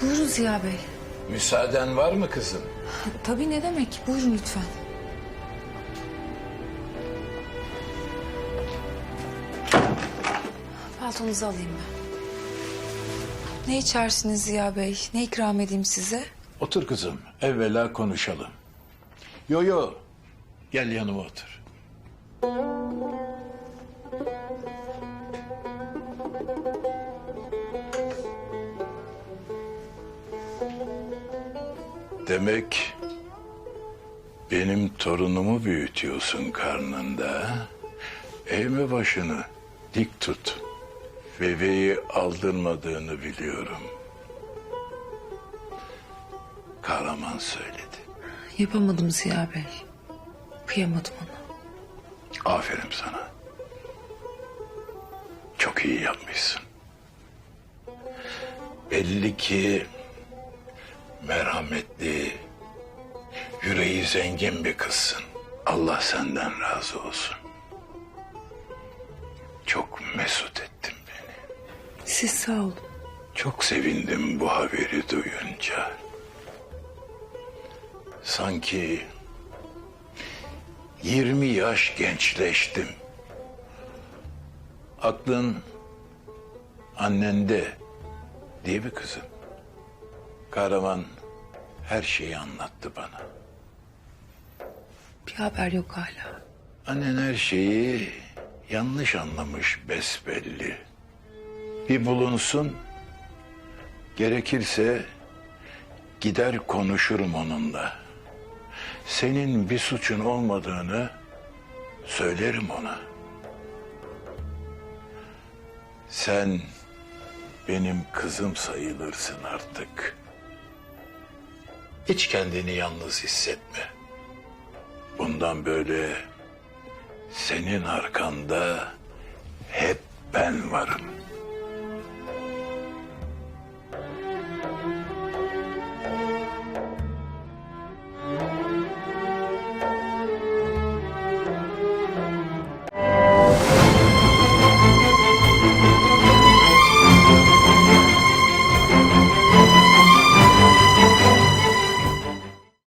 Ziya Bey. Müsaaden var mı kızım? Tabii ne demek? Buyurun lütfen. Paltonuzu alayım ben. Ne içersiniz Ziya Bey? Ne ikram edeyim size? Otur kızım. Evvela konuşalım. Yo yo. Gel yanıma otur. Demek benim torunumu büyütüyorsun karnında. Eğme başını, dik tut. Bebeği aldırmadığını biliyorum. Kahraman söyledi. Yapamadım Ziya Bey. Kıyamadım ona. Aferin sana. Çok iyi yapmışsın. Belli ki merhametli, yüreği zengin bir kızsın. Allah senden razı olsun. Çok mesut ettin beni. Siz sağ olun. Çok sevindim bu haberi duyunca. Sanki 20 yaş gençleştim. Aklın annende değil mi kızım? Kahraman her şeyi anlattı bana. Bir haber yok hala. Annen her şeyi yanlış anlamış besbelli. Bir bulunsun, gerekirse gider konuşurum onunla. Senin bir suçun olmadığını söylerim ona. Sen benim kızım sayılırsın artık. Hiç kendini yalnız hissetme. Bundan böyle senin arkanda hep ben varım.